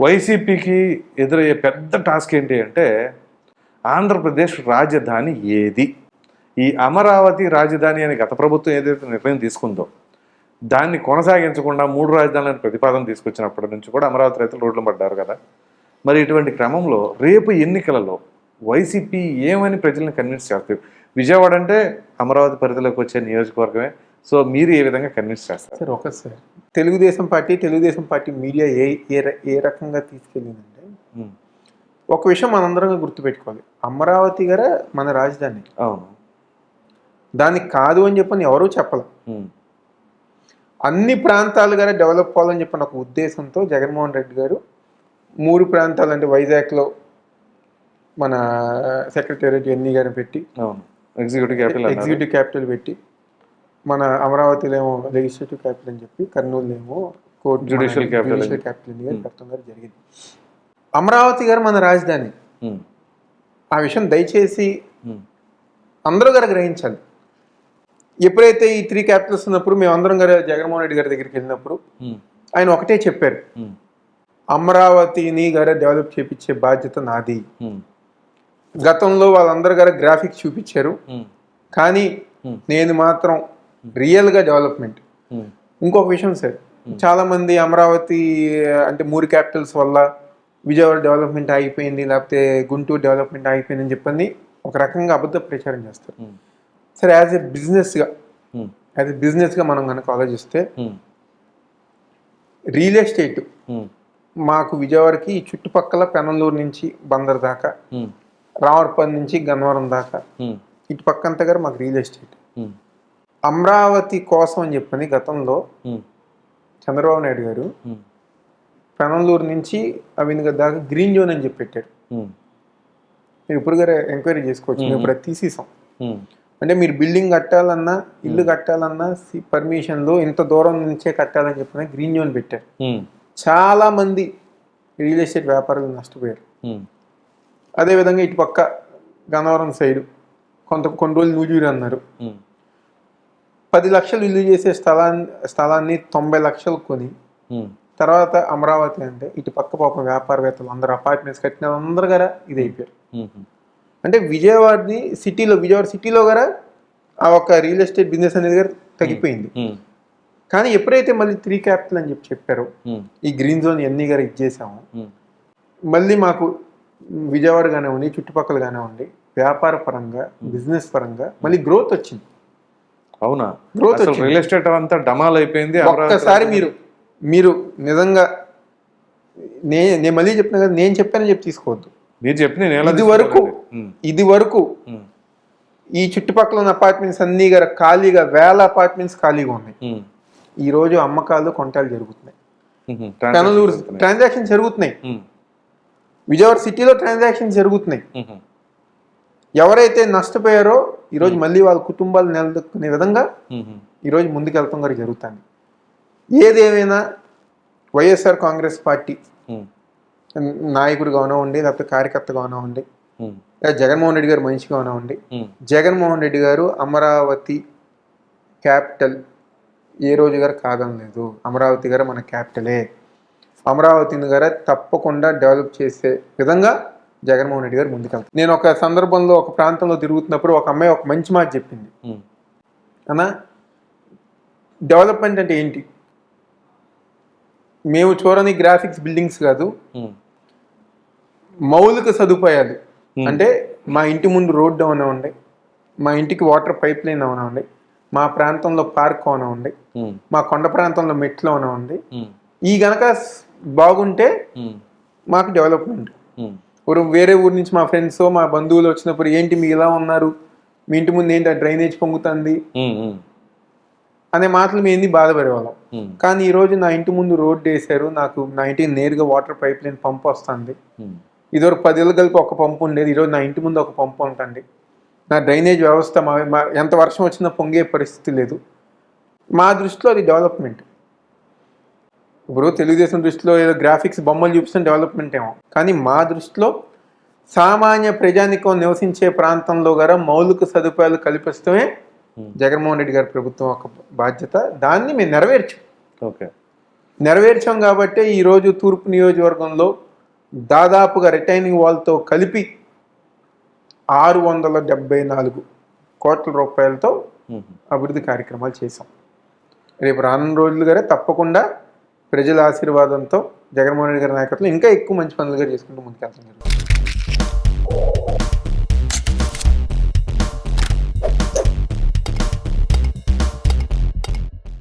వైసీపీకి ఎదురయ్యే పెద్ద టాస్క్ ఏంటి అంటే ఆంధ్రప్రదేశ్ రాజధాని ఏది? ఈ అమరావతి రాజధాని అని గత ప్రభుత్వం ఏదైతే నిర్ణయం తీసుకుందో దాన్ని కొనసాగించకుండా మూడు రాజధానులను ప్రతిపాదన తీసుకొచ్చినప్పటి నుంచి కూడా అమరావతి రైతులు రోడ్లు పడ్డారు కదా. మరి ఇటువంటి క్రమంలో రేపు ఎన్నికలలో వైసీపీ ఏమని ప్రజలను కన్విన్స్ చేస్తారు విజయవాడ అంటే అమరావతి పరిధిలోకి వచ్చే నియోజకవర్గమే సో మీరు ఏ విధంగా కన్విన్స్ చేస్తారు? సార్ ఒక sir Telugu Desam party Telugu Desam party media ఏ ఏ ఏ రకంగా తీసుకెళ్ళిందంటే ఒక విషయం మనందరం గుర్తుపెట్టుకోవాలి. అమరావతి గార మన రాజధాని. అవును. దానికి కాదు అని చెప్పని ఎవరూ చెప్పాలి. ఉమ్, అన్ని ప్రాంతాలు గారా డెవలప్ అవ్వాలని చెప్పిన ఒక ఉద్దేశంతో జగన్మోహన్ రెడ్డి గారు మూడు ప్రాంతాలు అంటే వైజాగ్లో మన సెక్రటేరియట్ ఎన్ని గారిని పెట్టి ఎగ్జిక్యూటివ్ క్యాపిటల్. ఎగ్జిక్యూటివ్ క్యాపిటల్ పెట్టి మన అమరావతిలో ఏమో లెజిస్లేటివ్ క్యాపిటల్ అని చెప్పి కర్నూలు ఏమో కోర్టు జ్యుడిషియల్ క్యాపిటల్ అని గారు పెట్టడం గారు జరిగింది. అమరావతి గారు మన రాజధాని. ఉమ్, ఆ విషయం దయచేసి ఉమ్, అందరూ గారు గ్రహించాలి ఎప్పుడైతే ఈ త్రీ క్యాపిటల్స్ ఉన్నప్పుడు మేము అందరం గారు జగన్మోహన్ రెడ్డి గారి దగ్గరికి వెళ్ళినప్పుడు ఉమ్, ఆయన ఒకటే చెప్పారు. అమరావతిని గారు డెవలప్ చేపించే బాధ్యత నాది. గతంలో వాళ్ళందరూ గారు గ్రాఫిక్స్ చూపించారు. కానీ Hmm. నేను మాత్రం రియల్గా డెవలప్మెంట్. ఇంకొక విషయం సార్ చాలా మంది అమరావతి అంటే మూడు క్యాపిటల్స్ వల్ల విజయవాడ డెవలప్మెంట్ ఆగిపోయింది లేకపోతే గుంటూరు డెవలప్మెంట్ ఆగిపోయింది అని చెప్పని ఒక రకంగా అబద్ధ ప్రచారం చేస్తారు. సరే యాజ్ ఎ బిజినెస్గా యాజ్ ఎ బిజినెస్గా మనం కనుక ఆలోచిస్తే రియల్ ఎస్టేట్ మాకు విజయవాడకి చుట్టుపక్కల పెనంలూరు నుంచి బందర్ దాకా ఉమ్, రామర్పల్లి నుంచి గన్నవరం దాకా ఇటు పక్కంతా మాకు రియల్ ఎస్టేట్. అమరావతి కోసం అని చెప్పని గతంలో చంద్రబాబు నాయుడు గారు పెనంలూరు నుంచి అవింద్ దాకా గ్రీన్ జోన్ అని చెప్పి పెట్టారు మీరు ఇప్పుడు గారు ఎంక్వైరీ చేసుకోవచ్చు. మేము ఇప్పుడు తీసేసాం అంటే మీరు బిల్డింగ్ కట్టాలన్నా ఇల్లు కట్టాలన్నా పర్మిషన్లు ఇంత దూరం నుంచే కట్టాలని చెప్పిన గ్రీన్ జోన్ పెట్టారు. చాలా మంది రియల్ ఎస్టేట్ వ్యాపారులు నష్టపోయారు. అదేవిధంగా ఇటు పక్క గన్నవరం సైడ్ కొంత కొన్ని రోజులు నూజూరు అన్నారు. పది లక్షలు ఇల్లు చేసే స్థలాన్ని స్థలాన్ని తొంభై లక్షలు కొని తర్వాత అమరావతి అంటే ఇటు పక్క పాపం వ్యాపారవేత్తలు అందరూ అపార్ట్మెంట్స్ కట్టిన వాళ్ళందరూ గారా ఇది అయిపోయారు. అంటే విజయవాడని సిటీలో విజయవాడ సిటీలో గారా ఆ ఒక రియల్ ఎస్టేట్ బిజినెస్ అనేది గారు తగ్గిపోయింది. కానీ ఎప్పుడైతే మళ్ళీ త్రీ క్యాపిటల్ అని చెప్పి చెప్పారో ఈ గ్రీన్ జోన్ ఎన్ని గారు ఇచ్చేసాము మళ్ళీ మాకు విజయవాడ కానివ్వండి చుట్టుపక్కల కానివ్వండి వ్యాపార పరంగా బిజినెస్ పరంగా మళ్ళీ గ్రోత్ వచ్చింది. అవునా? అసలు వచ్చింది. రియల్ ఎస్టేట్ అంతా డమాల్ అయిపోయింది ఒక్కసారి మీరు మీరు నిజంగా నే నేను మళ్ళీ చెప్పిన కదా నేను చెప్పానని చెప్పి తీసుకోవద్దు. మీరు చెప్పి నేను ఎలా ఇది వరకు ఇది వరకు ఈ చుట్టుపక్కల ఉన్న అపార్ట్మెంట్స్ అన్ని గారు ఖాళీగా వేల అపార్ట్మెంట్స్ ఖాళీగా ఉన్నాయి. ఈ రోజు అమ్మకాలు కొనటాలు జరుగుతున్నాయి. ట్రాన్సాక్షన్ జరుగుతున్నాయి. విజయవాడ సిటీలో ట్రాన్సాక్షన్ జరుగుతున్నాయి. ఎవరైతే నష్టపోయారో ఈరోజు మళ్ళీ వాళ్ళ కుటుంబాలు నిలదొక్కునే విధంగా ఈరోజు ముందుకెళ్తాం గారు జరుగుతుంది. ఏదేమైనా వైఎస్ఆర్ కాంగ్రెస్ పార్టీ నాయకుడిగా ఉండి లేకపోతే కార్యకర్తగా ఉండి జగన్మోహన్ రెడ్డి గారు మనిషిగా ఉండి జగన్మోహన్ రెడ్డి గారు అమరావతి క్యాపిటల్ ఏ రోజు గారు కాదనలేదు అమరావతి గారు మన క్యాపిటలే. అమరావతిని గారు తప్పకుండా డెవలప్ చేసే విధంగా జగన్మోహన్ రెడ్డి గారు ముందుకెళ్తారు. నేను ఒక సందర్భంలో ఒక ప్రాంతంలో తిరుగుతున్నప్పుడు ఒక అమ్మాయి ఒక మంచి మాట చెప్పింది. అన్నా డెవలప్మెంట్ అంటే ఏంటి? మేము చూడని గ్రాఫిక్స్ బిల్డింగ్స్ కాదు. మౌలిక సదుపాయాలు. అంటే మా ఇంటి ముందు రోడ్డు అవనివ్వండి మా ఇంటికి వాటర్ పైప్ లైన్ అవనివ్వండి మా ప్రాంతంలో పార్క్ అవనివ్వండి ఉమ్, మా కొండ ప్రాంతంలో మెట్లు అవనివ్వండి ఉమ్, ఈ గనక బాగుంటే మాకు డెవలప్మెంట్ వేరే ఊరి నుంచి మా ఫ్రెండ్స్ మా బంధువులు వచ్చినప్పుడు ఏంటి మీ ఇలా ఉన్నారు? మీ ఇంటి ముందు ఏంటి డ్రైనేజ్ పొంగుతుంది? అనే మాటలు మేము ఏంది బాధపడేవాళ్ళం? కానీ ఈరోజు నా ఇంటి ముందు రోడ్డు వేశారు. నాకు నా ఇంటికి నేరుగా వాటర్ పైప్ లైన్ పంప్ వస్తుంది. ఇదివరకు పదేళ్ళు కలిపి ఒక పంపు ఉండేది. ఈరోజు నా ఇంటి ముందు ఒక పంపు ఉంటుంది నా డ్రైనేజ్ వ్యవస్థ మా- ఎంత వర్షం వచ్చినా పొంగే పరిస్థితి లేదు. మా దృష్టిలో అది డెవలప్మెంట్ ఇప్పుడు తెలుగుదేశం దృష్టిలో ఏదో గ్రాఫిక్స్ బొమ్మలు చూపిస్తున్న డెవలప్మెంట్ ఏమో. కానీ మా దృష్టిలో సామాన్య ప్రజానికం నివసించే ప్రాంతంలో గారా మౌలిక సదుపాయాలు కల్పిస్తమే Hmm. జగన్మోహన్ రెడ్డి గారి ప్రభుత్వం ఒక బాధ్యత. దాన్ని మేము నెరవేర్చాం. ఓకే. నెరవేర్చాం కాబట్టే ఈరోజు తూర్పు నియోజకవర్గంలో దాదాపుగా రిటైనింగ్ వాల్తో కలిపి ఆరు వందల డెబ్బై నాలుగు కోట్ల రూపాయలతో మ్మ్. అభివృద్ధి కార్యక్రమాలు చేశాం. రేపు రానున్న రోజులుగానే తప్పకుండా ప్రజల ఆశీర్వాదంతో జగన్మోహన్ రెడ్డి గారి నాయకత్వం ఇంకా ఎక్కువ మంచి పనులుగా చేసుకుంటూ ముందుకెళ్తాం.